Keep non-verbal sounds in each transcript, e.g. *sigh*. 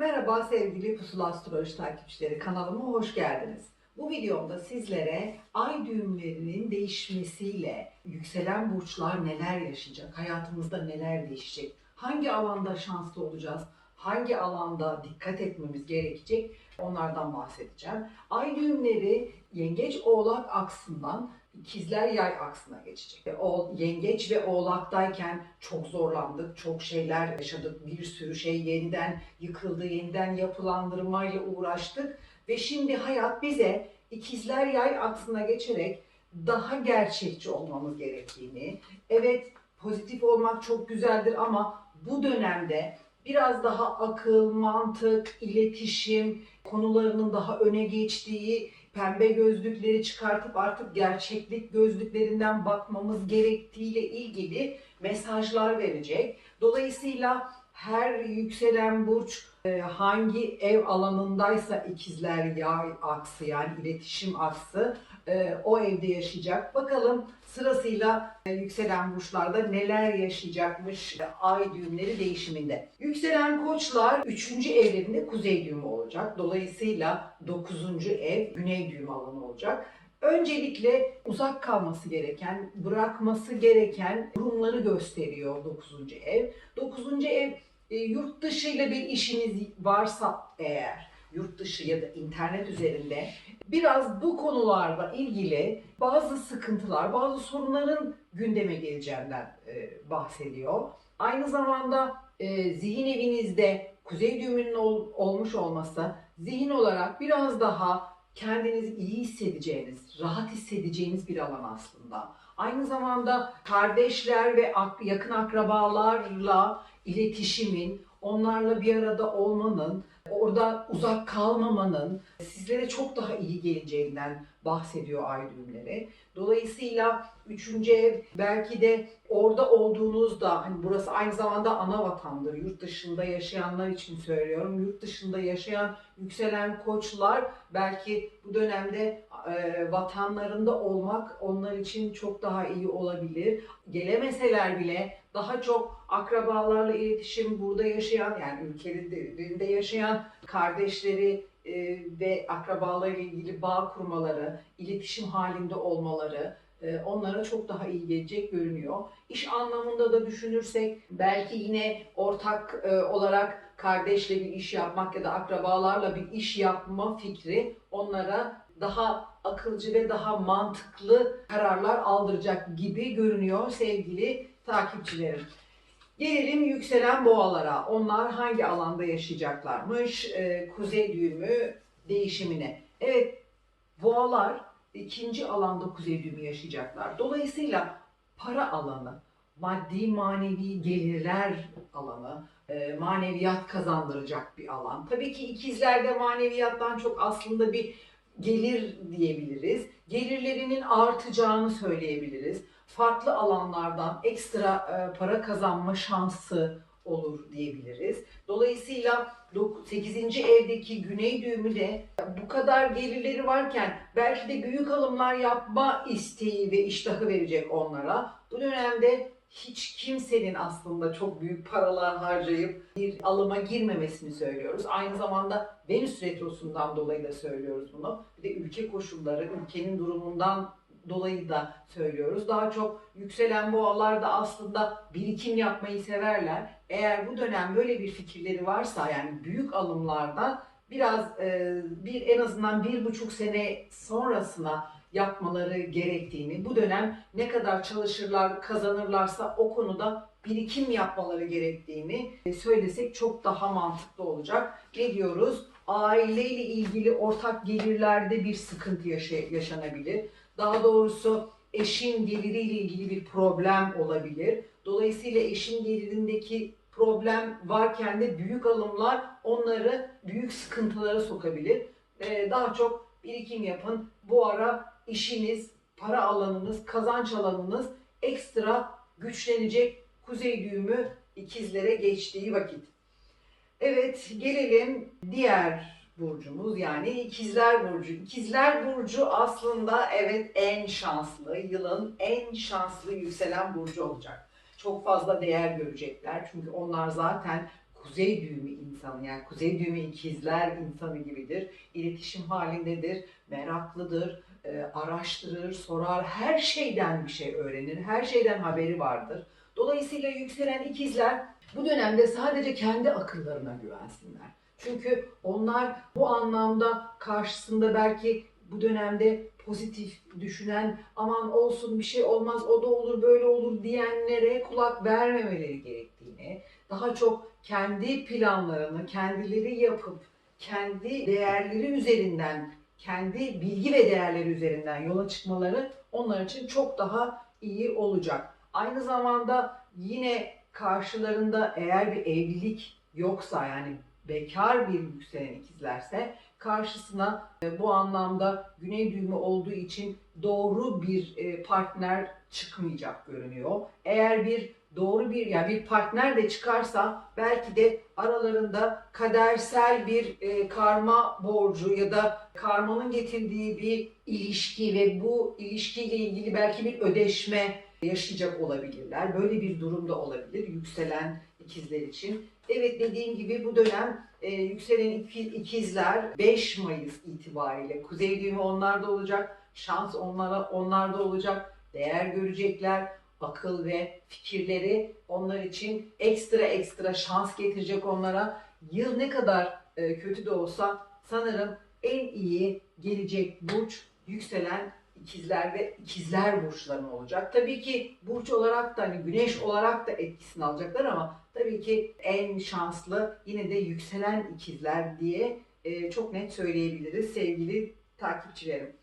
Merhaba sevgili Pusula Astroloji takipçileri kanalıma hoş geldiniz. Bu videomda sizlere ay düğümlerinin değişmesiyle yükselen burçlar neler yaşayacak, hayatımızda neler değişecek, hangi alanda şanslı olacağız, hangi alanda dikkat etmemiz gerekecek onlardan bahsedeceğim. Ay düğümleri yengeç oğlak aksından ikizler yay aksına geçecek. O yengeç ve oğlaktayken çok zorlandık, çok şeyler yaşadık, bir sürü şey yeniden yıkıldı, yeniden yapılandırmayla uğraştık ve şimdi hayat bize ikizler yay aksına geçerek daha gerçekçi olmamız gerektiğini, evet pozitif olmak çok güzeldir ama bu dönemde biraz daha akıl, mantık, iletişim konularının daha öne geçtiği, pembe gözlükleri çıkartıp artık gerçeklik gözlüklerinden bakmamız gerektiğiyle ilgili mesajlar verecek. Dolayısıyla her yükselen burç e, hangi ev alanındaysa ikizler yay aksı yani iletişim aksı e, o evde yaşayacak. Bakalım sırasıyla e, yükselen burçlarda neler yaşayacakmış e, ay düğümleri değişiminde. Yükselen koçlar 3. evlerinde kuzey düğümü olacak. Dolayısıyla 9. ev güney düğümü alanı olacak. Öncelikle uzak kalması gereken, bırakması gereken durumları gösteriyor 9. ev. 9. ev e, yurt dışıyla bir işiniz varsa eğer yurt dışı ya da internet üzerinde biraz bu konularla ilgili bazı sıkıntılar, bazı sorunların gündeme geleceğinden e, bahsediyor. Aynı zamanda e, zihin evinizde kuzey düğümünün ol- olmuş olması zihin olarak biraz daha kendinizi iyi hissedeceğiniz, rahat hissedeceğiniz bir alan aslında. Aynı zamanda kardeşler ve ak- yakın akrabalarla iletişimin, onlarla bir arada olmanın, orada uzak kalmamanın sizlere çok daha iyi geleceğinden bahsediyor ay düğümleri. Dolayısıyla üçüncü ev belki de orada olduğunuzda hani burası aynı zamanda ana vatandır. Yurt dışında yaşayanlar için söylüyorum. Yurt dışında yaşayan yükselen koçlar belki bu dönemde e, vatanlarında olmak onlar için çok daha iyi olabilir. Gelemeseler bile daha çok akrabalarla iletişim burada yaşayan yani ülkelerinde yaşayan kardeşleri ve akrabalarıyla ilgili bağ kurmaları, iletişim halinde olmaları e, onlara çok daha iyi gelecek görünüyor. İş anlamında da düşünürsek belki yine ortak e, olarak kardeşle bir iş yapmak ya da akrabalarla bir iş yapma fikri onlara daha akılcı ve daha mantıklı kararlar aldıracak gibi görünüyor sevgili takipçilerim. Gelelim yükselen boğalara. Onlar hangi alanda yaşayacaklarmış? Ee, kuzey düğümü değişimine. Evet, boğalar ikinci alanda kuzey düğümü yaşayacaklar. Dolayısıyla para alanı, maddi manevi gelirler alanı, e, maneviyat kazandıracak bir alan. Tabii ki ikizlerde maneviyattan çok aslında bir gelir diyebiliriz. Gelirlerinin artacağını söyleyebiliriz. Farklı alanlardan ekstra e, para kazanma şansı olur diyebiliriz. Dolayısıyla 8. evdeki güney düğümü de bu kadar gelirleri varken belki de büyük alımlar yapma isteği ve iştahı verecek onlara. Bu dönemde hiç kimsenin aslında çok büyük paralar harcayıp bir alıma girmemesini söylüyoruz. Aynı zamanda Venüs retrosundan dolayı da söylüyoruz bunu. Bir de ülke koşulları, ülkenin durumundan dolayı da söylüyoruz. Daha çok yükselen boğalar da aslında birikim yapmayı severler. Eğer bu dönem böyle bir fikirleri varsa yani büyük alımlarda biraz e, bir en azından bir buçuk sene sonrasına yapmaları gerektiğini, bu dönem ne kadar çalışırlar, kazanırlarsa o konuda birikim yapmaları gerektiğini e, söylesek çok daha mantıklı olacak. Ne diyoruz? Aileyle ilgili ortak gelirlerde bir sıkıntı yaşa- yaşanabilir. Daha doğrusu eşin geliriyle ilgili bir problem olabilir. Dolayısıyla eşin gelirindeki problem varken de büyük alımlar onları büyük sıkıntılara sokabilir. Ee, daha çok birikim yapın. Bu ara işiniz, para alanınız, kazanç alanınız ekstra güçlenecek kuzey düğümü ikizlere geçtiği vakit. Evet gelelim diğer burcumuz yani ikizler burcu. İkizler burcu aslında evet en şanslı, yılın en şanslı yükselen burcu olacak. Çok fazla değer görecekler çünkü onlar zaten kuzey düğümü insanı yani kuzey düğümü ikizler insanı gibidir. İletişim halindedir, meraklıdır, e, araştırır, sorar, her şeyden bir şey öğrenir, her şeyden haberi vardır. Dolayısıyla yükselen ikizler bu dönemde sadece kendi akıllarına güvensinler. Çünkü onlar bu anlamda karşısında belki bu dönemde pozitif düşünen aman olsun bir şey olmaz o da olur böyle olur diyenlere kulak vermemeleri gerektiğini, daha çok kendi planlarını kendileri yapıp kendi değerleri üzerinden, kendi bilgi ve değerleri üzerinden yola çıkmaları onlar için çok daha iyi olacak. Aynı zamanda yine karşılarında eğer bir evlilik yoksa yani bekar bir yükselen ikizlerse karşısına e, bu anlamda güney düğümü olduğu için doğru bir e, partner çıkmayacak görünüyor. Eğer bir doğru bir yani bir partner de çıkarsa belki de aralarında kadersel bir e, karma borcu ya da karmanın getirdiği bir ilişki ve bu ilişkiyle ilgili belki bir ödeşme yaşayacak olabilirler. Böyle bir durumda olabilir yükselen ikizler için. Evet dediğim gibi bu dönem e, yükselen iki- ikizler 5 Mayıs itibariyle kuzey düğümü onlarda olacak. Şans onlara onlarda olacak. Değer görecekler. Akıl ve fikirleri onlar için ekstra ekstra şans getirecek onlara. Yıl ne kadar e, kötü de olsa sanırım en iyi gelecek burç yükselen ikizler ve ikizler burçların olacak. Tabii ki burç olarak da hani güneş olarak da etkisini alacaklar ama tabii ki en şanslı yine de yükselen ikizler diye e, çok net söyleyebiliriz sevgili takipçilerim.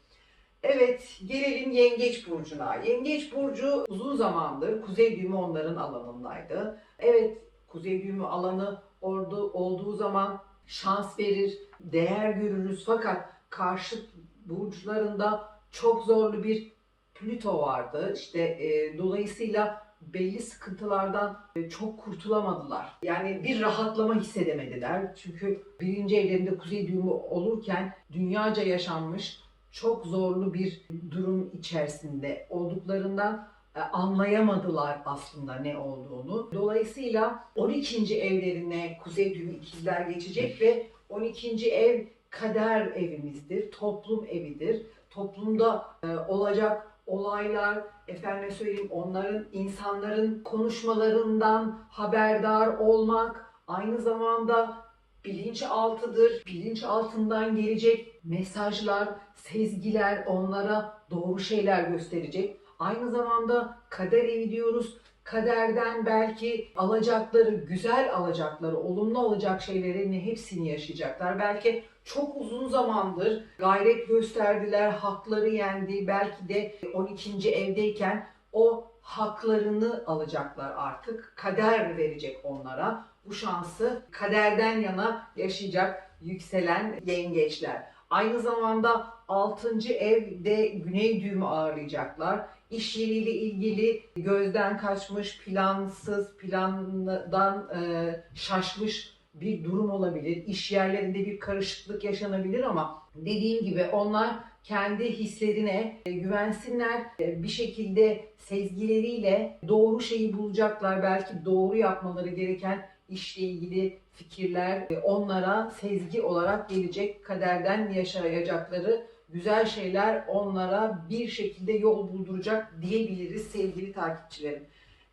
Evet, gelelim Yengeç Burcu'na. Yengeç Burcu uzun zamandır Kuzey Düğümü onların alanındaydı. Evet, Kuzey Düğümü alanı ordu, olduğu zaman şans verir, değer görürüz fakat karşıt burçlarında çok zorlu bir Plüto vardı. İşte e, dolayısıyla belli sıkıntılardan e, çok kurtulamadılar. Yani bir rahatlama hissedemediler. Çünkü birinci evlerinde kuzey düğümü olurken dünyaca yaşanmış çok zorlu bir durum içerisinde olduklarından e, anlayamadılar aslında ne olduğunu. Dolayısıyla 12. evlerine kuzey düğümü ikizler geçecek ve 12. ev kader evimizdir, toplum evidir. Toplumda e, olacak olaylar, efendime söyleyeyim onların, insanların konuşmalarından haberdar olmak, aynı zamanda bilinçaltıdır. Bilinç altından gelecek mesajlar, sezgiler onlara doğru şeyler gösterecek. Aynı zamanda kader evi diyoruz. Kaderden belki alacakları, güzel alacakları, olumlu alacak şeylerin hepsini yaşayacaklar. Belki çok uzun zamandır gayret gösterdiler, hakları yendi. Belki de 12. evdeyken o haklarını alacaklar artık. Kader verecek onlara. Bu şansı kaderden yana yaşayacak yükselen yengeçler. Aynı zamanda 6. evde güney düğümü ağırlayacaklar. İş yeriyle ilgili gözden kaçmış, plansız, plandan e, şaşmış bir durum olabilir. İş yerlerinde bir karışıklık yaşanabilir ama dediğim gibi onlar kendi hislerine e, güvensinler. E, Bir şekilde sezgileriyle doğru şeyi bulacaklar. Belki doğru yapmaları gereken işle ilgili fikirler e, onlara sezgi olarak gelecek. Kaderden yaşayacakları güzel şeyler onlara bir şekilde yol bulduracak diyebiliriz sevgili takipçilerim.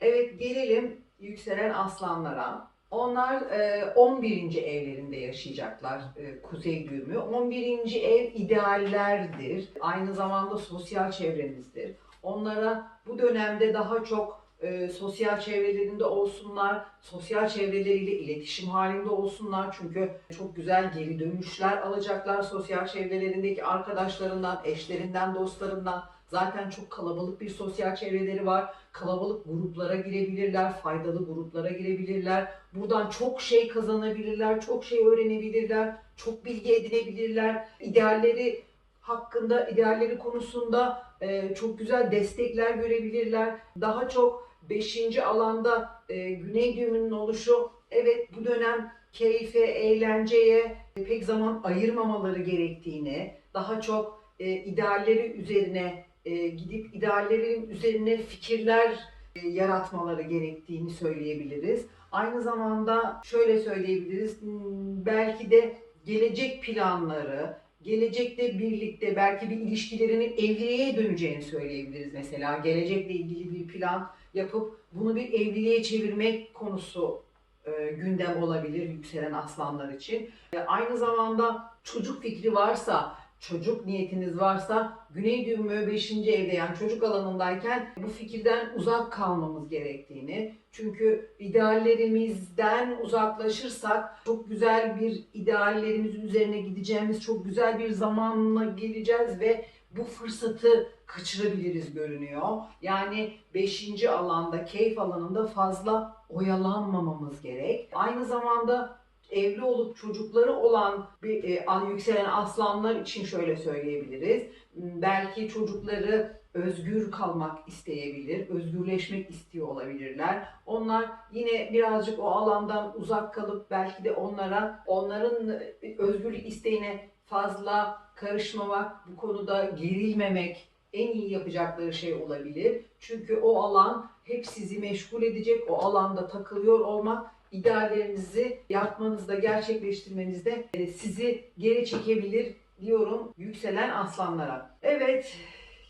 Evet gelelim yükselen aslanlara. Onlar e, 11. evlerinde yaşayacaklar e, kuzey düğümü. 11. ev ideallerdir. Aynı zamanda sosyal çevremizdir. Onlara bu dönemde daha çok e, sosyal çevrelerinde olsunlar, sosyal çevreleriyle iletişim halinde olsunlar. Çünkü çok güzel geri dönüşler alacaklar sosyal çevrelerindeki arkadaşlarından, eşlerinden, dostlarından. Zaten çok kalabalık bir sosyal çevreleri var. Kalabalık gruplara girebilirler, faydalı gruplara girebilirler. Buradan çok şey kazanabilirler, çok şey öğrenebilirler, çok bilgi edinebilirler. İdealleri hakkında, idealleri konusunda e, çok güzel destekler görebilirler. Daha çok 5. alanda e, güney düğümünün oluşu, evet bu dönem keyfe, eğlenceye pek zaman ayırmamaları gerektiğini, daha çok e, idealleri üzerine e, gidip ideallerin üzerine fikirler e, yaratmaları gerektiğini söyleyebiliriz. Aynı zamanda şöyle söyleyebiliriz. hmm, Belki de gelecek planları, gelecekte birlikte belki bir ilişkilerinin evliliğe döneceğini söyleyebiliriz mesela. Gelecekle ilgili bir plan yapıp bunu bir evliliğe çevirmek konusu e, gündem olabilir yükselen aslanlar için. E, aynı zamanda çocuk fikri varsa, çocuk niyetiniz varsa Güney düğümü 5. evde yani çocuk alanındayken bu fikirden uzak kalmamız gerektiğini çünkü ideallerimizden uzaklaşırsak çok güzel bir ideallerimizin üzerine gideceğimiz çok güzel bir zamanla geleceğiz ve bu fırsatı kaçırabiliriz görünüyor. Yani 5. alanda, keyif alanında fazla oyalanmamamız gerek. Aynı zamanda evli olup çocukları olan bir e, yükselen aslanlar için şöyle söyleyebiliriz. Hmm, Belki çocukları özgür kalmak isteyebilir, özgürleşmek istiyor olabilirler. Onlar yine birazcık o alandan uzak kalıp belki de onlara onların e, özgürlük isteğine fazla karışmamak, bu konuda gerilmemek en iyi yapacakları şey olabilir. Çünkü o alan hep sizi meşgul edecek, o alanda takılıyor olmak ideallerinizi yapmanızda, gerçekleştirmenizde e, sizi geri çekebilir diyorum yükselen aslanlara. Evet,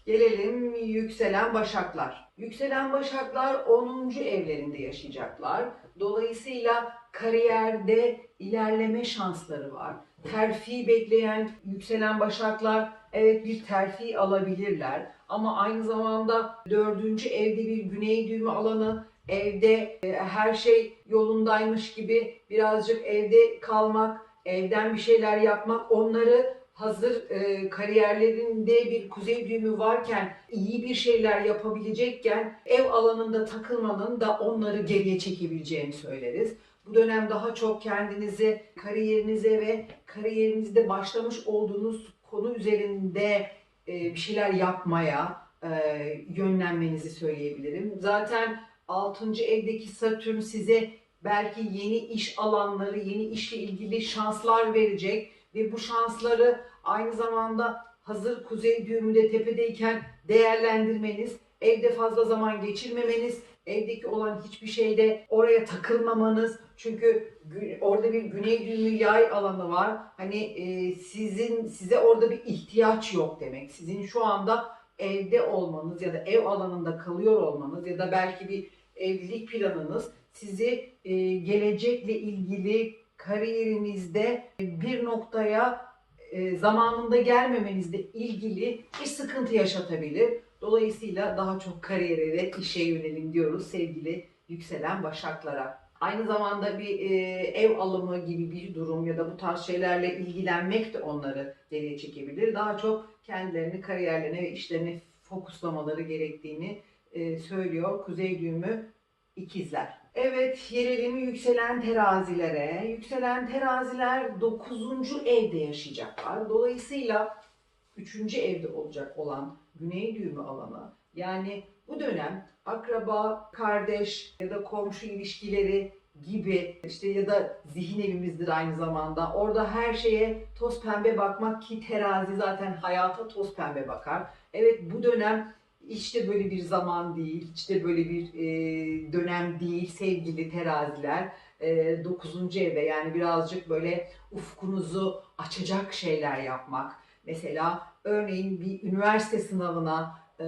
gelelim yükselen başaklar. Yükselen başaklar 10. evlerinde yaşayacaklar. Dolayısıyla kariyerde ilerleme şansları var. Terfi bekleyen yükselen başaklar evet bir terfi alabilirler. Ama aynı zamanda dördüncü evde bir güney düğümü alanı evde e, her şey yolundaymış gibi birazcık evde kalmak, evden bir şeyler yapmak onları hazır e, kariyerlerinde bir kuzey düğümü varken iyi bir şeyler yapabilecekken ev alanında takılmanın da onları geriye çekebileceğini söyleriz. Bu dönem daha çok kendinizi kariyerinize ve kariyerinizde başlamış olduğunuz konu üzerinde e, bir şeyler yapmaya yönlenmenizi söyleyebilirim. Zaten 6. evdeki Satürn size belki yeni iş alanları, yeni işle ilgili şanslar verecek ve bu şansları aynı zamanda hazır kuzey düğümünde tepedeyken değerlendirmeniz, evde fazla zaman geçirmemeniz, evdeki olan hiçbir şeyde oraya takılmamanız. Çünkü orada bir güney düğümü yay alanı var. Hani e, sizin size orada bir ihtiyaç yok demek. Sizin şu anda evde olmanız ya da ev alanında kalıyor olmanız ya da belki bir evlilik planınız sizi e, gelecekle ilgili kariyerinizde bir noktaya e, zamanında gelmemenizle ilgili bir sıkıntı yaşatabilir. Dolayısıyla daha çok kariyere ve işe yönelin diyoruz sevgili yükselen başaklara. Aynı zamanda bir e, ev alımı gibi bir durum ya da bu tarz şeylerle ilgilenmek de onları geriye çekebilir. Daha çok kendilerini kariyerlerine ve işlerine fokuslamaları gerektiğini e, söylüyor Kuzey düğümü ikizler. Evet, gelelim yükselen terazilere. Yükselen teraziler 9. evde yaşayacaklar. Dolayısıyla 3. evde olacak olan güney düğümü alanı. Yani bu dönem akraba, kardeş ya da komşu ilişkileri gibi işte ya da zihin evimizdir aynı zamanda. Orada her şeye toz pembe bakmak ki terazi zaten hayata toz pembe bakar. Evet bu dönem işte böyle bir zaman değil, işte böyle bir e, dönem değil sevgili teraziler. E, 9. evde yani birazcık böyle ufkunuzu açacak şeyler yapmak. Mesela örneğin bir üniversite sınavına e,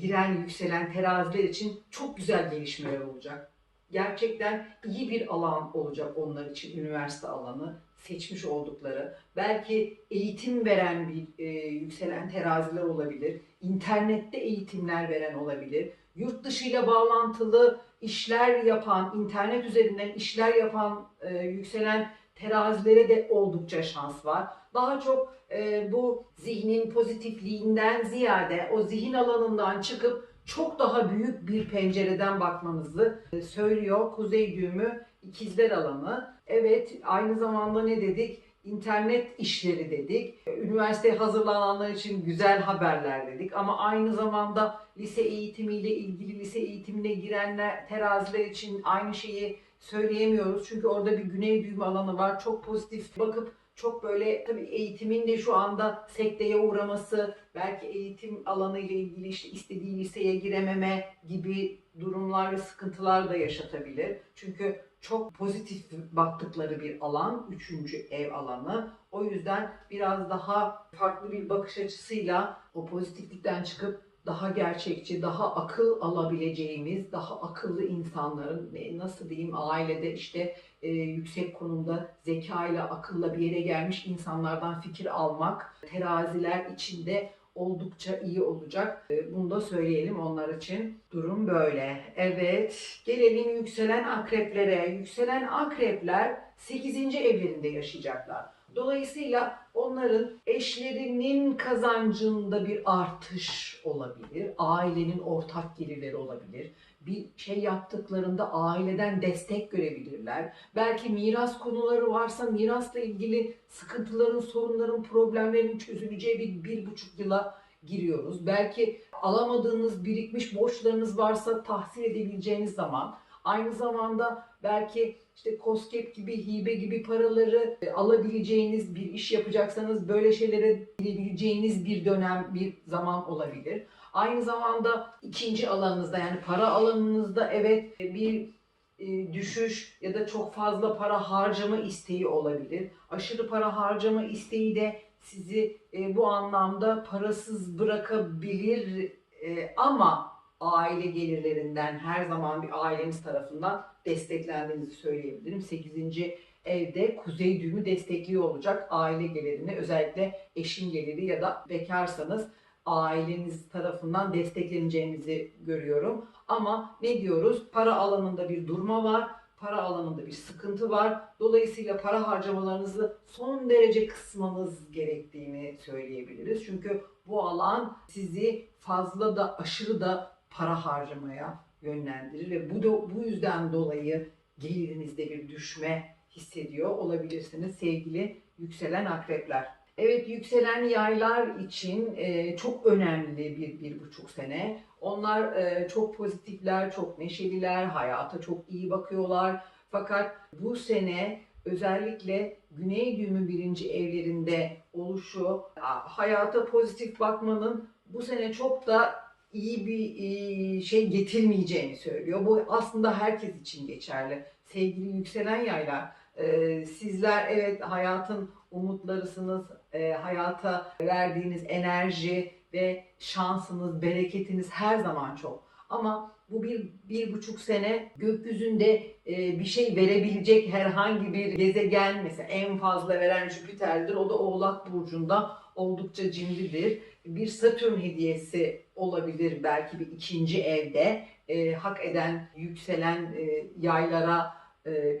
giren yükselen teraziler için çok güzel gelişmeler olacak. Gerçekten iyi bir alan olacak onlar için üniversite alanı seçmiş oldukları. Belki eğitim veren bir e, yükselen teraziler olabilir. İnternette eğitimler veren olabilir. Yurt dışıyla bağlantılı işler yapan, internet üzerinden işler yapan e, yükselen terazilere de oldukça şans var. Daha çok e, bu zihnin pozitifliğinden ziyade o zihin alanından çıkıp çok daha büyük bir pencereden bakmanızı e, söylüyor Kuzey düğümü ikizler alanı. Evet aynı zamanda ne dedik? İnternet işleri dedik. Üniversiteye hazırlananlar için güzel haberler dedik. Ama aynı zamanda lise eğitimiyle ilgili lise eğitimine girenler teraziler için aynı şeyi söyleyemiyoruz. Çünkü orada bir güney düğümü alanı var. Çok pozitif bakıp çok böyle tabii eğitimin de şu anda sekteye uğraması, belki eğitim alanı ile ilgili işte istediği liseye girememe gibi durumlar ve sıkıntılar da yaşatabilir. Çünkü çok pozitif baktıkları bir alan, üçüncü ev alanı. O yüzden biraz daha farklı bir bakış açısıyla o pozitiflikten çıkıp daha gerçekçi, daha akıl alabileceğimiz, daha akıllı insanların nasıl diyeyim ailede işte e, yüksek konumda zekayla, akılla bir yere gelmiş insanlardan fikir almak teraziler içinde oldukça iyi olacak. E, Bunu da söyleyelim onlar için. Durum böyle. Evet, gelelim yükselen akreplere. Yükselen akrepler 8. evlerinde yaşayacaklar. Dolayısıyla onların eşlerinin kazancında bir artış olabilir. Ailenin ortak gelirleri olabilir. Bir şey yaptıklarında aileden destek görebilirler. Belki miras konuları varsa mirasla ilgili sıkıntıların, sorunların, problemlerin çözüleceği bir, bir buçuk yıla giriyoruz. Belki alamadığınız birikmiş borçlarınız varsa tahsil edebileceğiniz zaman. Aynı zamanda belki işte COSGAP gibi, hibe gibi paraları e, alabileceğiniz bir iş yapacaksanız böyle şeylere girebileceğiniz bir dönem, bir zaman olabilir. Aynı zamanda ikinci alanınızda yani para alanınızda evet bir e, düşüş ya da çok fazla para harcama isteği olabilir. Aşırı para harcama isteği de sizi e, bu anlamda parasız bırakabilir E, ama aile gelirlerinden her zaman bir aileniz tarafından desteklendiğinizi söyleyebilirim. 8. evde kuzey düğümü destekliyor olacak aile gelirini özellikle eşin geliri ya da bekarsanız aileniz tarafından destekleneceğinizi görüyorum. Ama ne diyoruz? Para alanında bir durma var. Para alanında bir sıkıntı var. Dolayısıyla para harcamalarınızı son derece kısmanız gerektiğini söyleyebiliriz. Çünkü bu alan sizi fazla da aşırı da para harcamaya yönlendirir ve bu da bu yüzden dolayı gelirinizde bir düşme hissediyor olabilirsiniz sevgili yükselen akrepler. Evet yükselen yaylar için e, çok önemli bir, bir buçuk sene. Onlar e, çok pozitifler, çok neşeliler, hayata çok iyi bakıyorlar. Fakat bu sene özellikle güney düğümü birinci evlerinde oluşu hayata pozitif bakmanın bu sene çok da iyi bir e, şey getirmeyeceğini söylüyor. Bu aslında herkes için geçerli. Sevgili yükselen yaylar, e, sizler evet hayatın umutlarısınız, e, hayata verdiğiniz enerji ve şansınız, bereketiniz her zaman çok. Ama bu bir, bir buçuk sene gökyüzünde e, bir şey verebilecek herhangi bir gezegen mesela en fazla veren Jüpiter'dir. O da Oğlak Burcu'nda oldukça cimridir. Bir Satürn hediyesi olabilir belki bir ikinci evde. E, hak eden, yükselen e, yaylara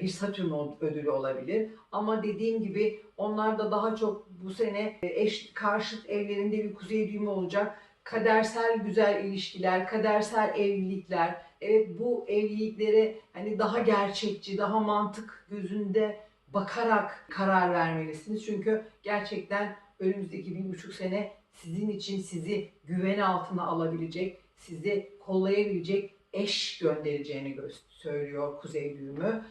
bir Satürn ödülü olabilir. Ama dediğim gibi onlar da daha çok bu sene e, eş karşıt evlerinde bir kuzey düğümü olacak. Kadersel güzel ilişkiler, kadersel evlilikler. Evet bu evliliklere hani daha gerçekçi, daha mantık gözünde bakarak karar vermelisiniz. Çünkü gerçekten önümüzdeki bir buçuk sene sizin için sizi güven altına alabilecek, sizi kollayabilecek eş göndereceğini gö- söylüyor Kuzey Düğümü.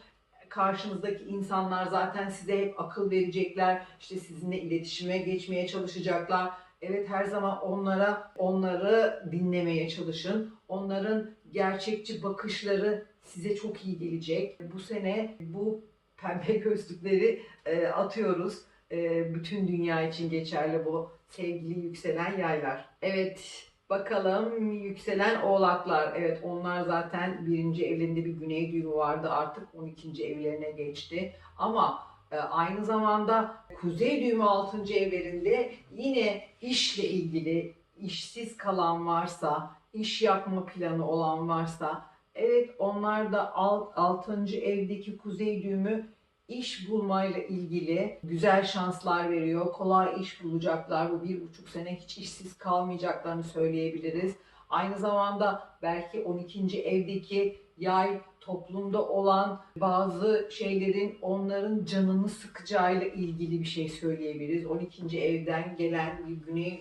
Karşınızdaki insanlar zaten size hep akıl verecekler, işte sizinle iletişime geçmeye çalışacaklar. Evet her zaman onlara onları dinlemeye çalışın. Onların gerçekçi bakışları size çok iyi gelecek. Bu sene bu pembe *laughs* gözlükleri e, atıyoruz. E, bütün dünya için geçerli bu sevgili yükselen yaylar. Evet bakalım yükselen oğlaklar. Evet onlar zaten birinci evlerinde bir güney düğümü vardı artık 12. evlerine geçti. Ama e, aynı zamanda kuzey düğümü 6. evlerinde yine işle ilgili işsiz kalan varsa, iş yapma planı olan varsa evet onlar da alt, 6. evdeki kuzey düğümü iş bulmayla ilgili güzel şanslar veriyor. Kolay iş bulacaklar. Bu bir buçuk sene hiç işsiz kalmayacaklarını söyleyebiliriz. Aynı zamanda belki 12. evdeki yay toplumda olan bazı şeylerin onların canını sıkacağıyla ilgili bir şey söyleyebiliriz. 12. evden gelen bir güney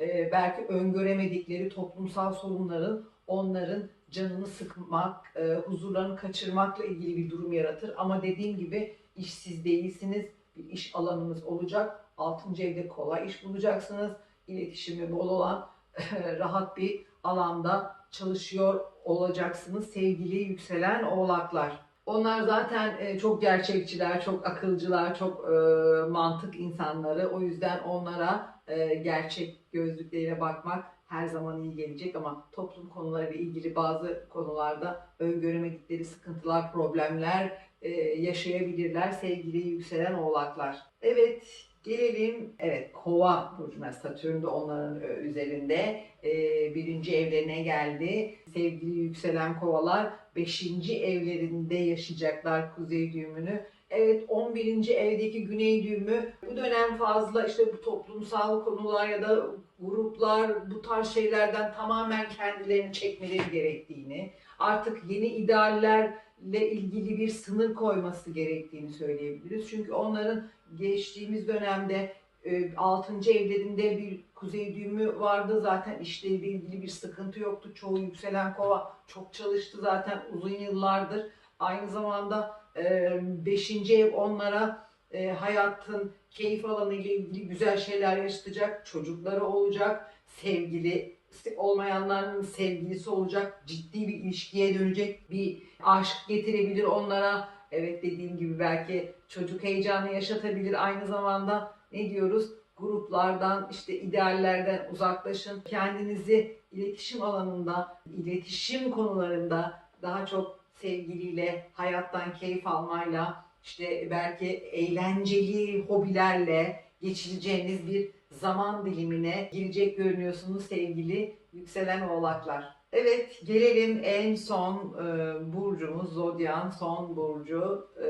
e, belki öngöremedikleri toplumsal sorunların onların canını sıkmak, e, huzurlarını kaçırmakla ilgili bir durum yaratır. Ama dediğim gibi işsiz değilsiniz, bir iş alanınız olacak. 6. evde kolay iş bulacaksınız. İletişimi bol olan *laughs* rahat bir alanda çalışıyor olacaksınız sevgili yükselen oğlaklar. Onlar zaten e, çok gerçekçiler, çok akılcılar, çok e, mantık insanları. O yüzden onlara e, gerçek gözlükleriyle bakmak her zaman iyi gelecek ama toplum konularıyla ilgili bazı konularda öngöremedikleri sıkıntılar, problemler e, yaşayabilirler sevgili yükselen oğlaklar. Evet, gelelim evet Kova burcuna Satürn de onların e, üzerinde e, birinci evlerine geldi. Sevgili yükselen kovalar 5. evlerinde yaşayacaklar kuzey düğümünü. Evet 11. evdeki güney düğümü bu dönem fazla işte bu toplumsal konular ya da gruplar bu tarz şeylerden tamamen kendilerini çekmeleri gerektiğini, artık yeni ideallerle ilgili bir sınır koyması gerektiğini söyleyebiliriz. Çünkü onların geçtiğimiz dönemde 6. evlerinde bir kuzey düğümü vardı. Zaten işleriyle ilgili bir sıkıntı yoktu. Çoğu yükselen kova çok çalıştı zaten uzun yıllardır. Aynı zamanda 5. ev onlara e, hayatın keyif alanı ile ilgili güzel şeyler yaşatacak. Çocukları olacak. Sevgili olmayanların sevgilisi olacak. Ciddi bir ilişkiye dönecek. Bir aşk getirebilir onlara. Evet dediğim gibi belki çocuk heyecanı yaşatabilir. Aynı zamanda ne diyoruz? Gruplardan, işte ideallerden uzaklaşın. Kendinizi iletişim alanında, iletişim konularında daha çok sevgiliyle, hayattan keyif almayla, işte belki eğlenceli hobilerle geçireceğiniz bir zaman dilimine girecek görünüyorsunuz sevgili yükselen oğlaklar. Evet gelelim en son e, burcumuz Zodyan son burcu e,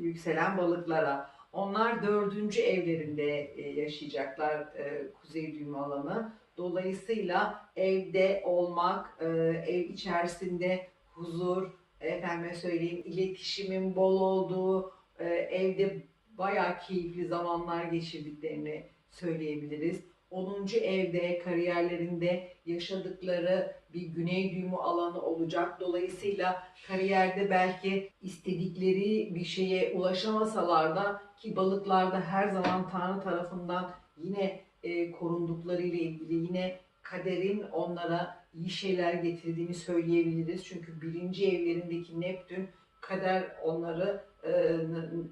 yükselen balıklara. Onlar dördüncü evlerinde e, yaşayacaklar e, kuzey düğümü alanı. Dolayısıyla evde olmak, e, ev içerisinde huzur, efendime söyleyeyim iletişimin bol olduğu, e, evde bayağı keyifli zamanlar geçirdiklerini söyleyebiliriz. 10. evde kariyerlerinde yaşadıkları bir güney düğümü alanı olacak. Dolayısıyla kariyerde belki istedikleri bir şeye ulaşamasalar da ki balıklarda her zaman Tanrı tarafından yine e, korundukları ile ilgili yine kaderin onlara iyi şeyler getirdiğini söyleyebiliriz. Çünkü birinci evlerindeki Neptün kader onları e,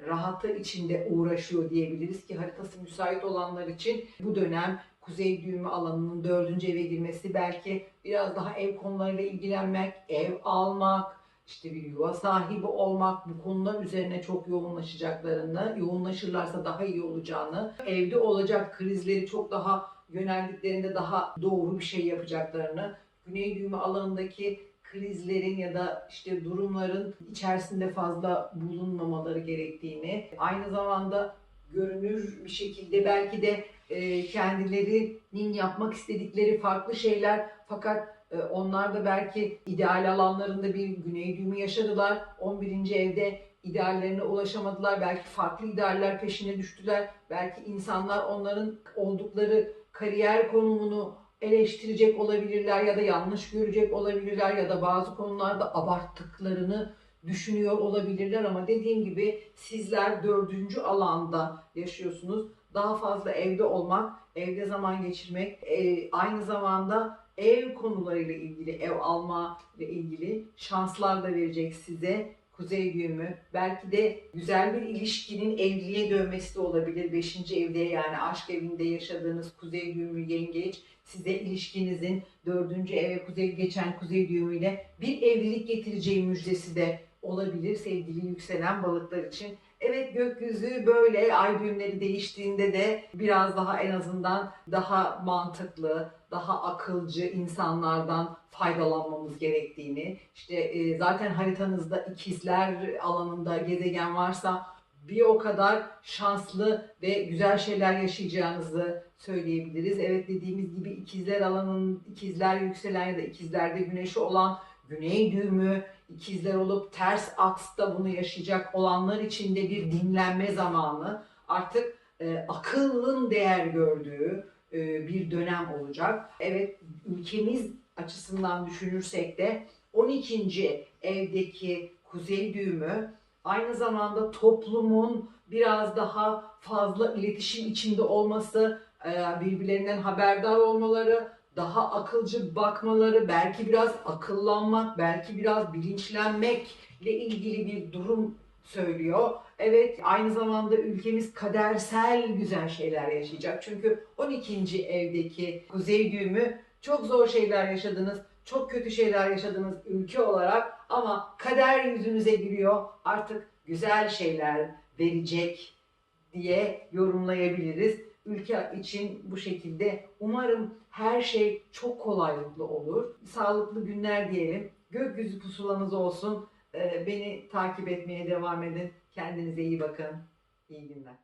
rahatı içinde uğraşıyor diyebiliriz ki haritası müsait olanlar için bu dönem kuzey düğümü alanının dördüncü eve girmesi belki biraz daha ev konularıyla ilgilenmek, ev almak, işte bir yuva sahibi olmak bu konular üzerine çok yoğunlaşacaklarını, yoğunlaşırlarsa daha iyi olacağını, evde olacak krizleri çok daha yöneldiklerinde daha doğru bir şey yapacaklarını, güney düğümü alanındaki krizlerin ya da işte durumların içerisinde fazla bulunmamaları gerektiğini, aynı zamanda görünür bir şekilde belki de e, kendilerinin yapmak istedikleri farklı şeyler fakat e, onlar da belki ideal alanlarında bir güney düğümü yaşadılar. 11. evde ideallerine ulaşamadılar. Belki farklı idealler peşine düştüler. Belki insanlar onların oldukları kariyer konumunu eleştirecek olabilirler ya da yanlış görecek olabilirler ya da bazı konularda abarttıklarını düşünüyor olabilirler ama dediğim gibi sizler dördüncü alanda yaşıyorsunuz. Daha fazla evde olmak, evde zaman geçirmek, e, aynı zamanda ev konularıyla ilgili, ev alma ile ilgili şanslar da verecek size. Kuzey düğümü. Belki de güzel bir ilişkinin evliliğe dönmesi de olabilir. Beşinci evde yani aşk evinde yaşadığınız kuzey düğümü yengeç size ilişkinizin dördüncü eve kuzey geçen kuzey düğümüyle bir evlilik getireceği müjdesi de olabilir sevgili yükselen balıklar için. Evet gökyüzü böyle ay düğümleri değiştiğinde de biraz daha en azından daha mantıklı, daha akılcı insanlardan faydalanmamız gerektiğini, işte e, zaten haritanızda ikizler alanında gezegen varsa bir o kadar şanslı ve güzel şeyler yaşayacağınızı söyleyebiliriz. Evet dediğimiz gibi ikizler alanın, ikizler yükselen ya da ikizlerde güneşi olan güney düğümü, ikizler olup ters aksta bunu yaşayacak olanlar için de bir dinlenme zamanı. Artık e, akıllın değer gördüğü e, bir dönem olacak. Evet ülkemiz açısından düşünürsek de 12. evdeki kuzey düğümü aynı zamanda toplumun biraz daha fazla iletişim içinde olması, e, birbirlerinden haberdar olmaları, daha akılcı bakmaları, belki biraz akıllanmak, belki biraz bilinçlenmek ile ilgili bir durum söylüyor. Evet aynı zamanda ülkemiz kadersel güzel şeyler yaşayacak. Çünkü 12. evdeki kuzey düğümü çok zor şeyler yaşadınız, çok kötü şeyler yaşadınız ülke olarak ama kader yüzünüze gülüyor. Artık güzel şeyler verecek diye yorumlayabiliriz. Ülke için bu şekilde umarım her şey çok kolaylıkla olur. Sağlıklı günler diyelim. Gökyüzü pusulanız olsun. Ee, Beni takip etmeye devam edin. Kendinize iyi bakın. İyi günler.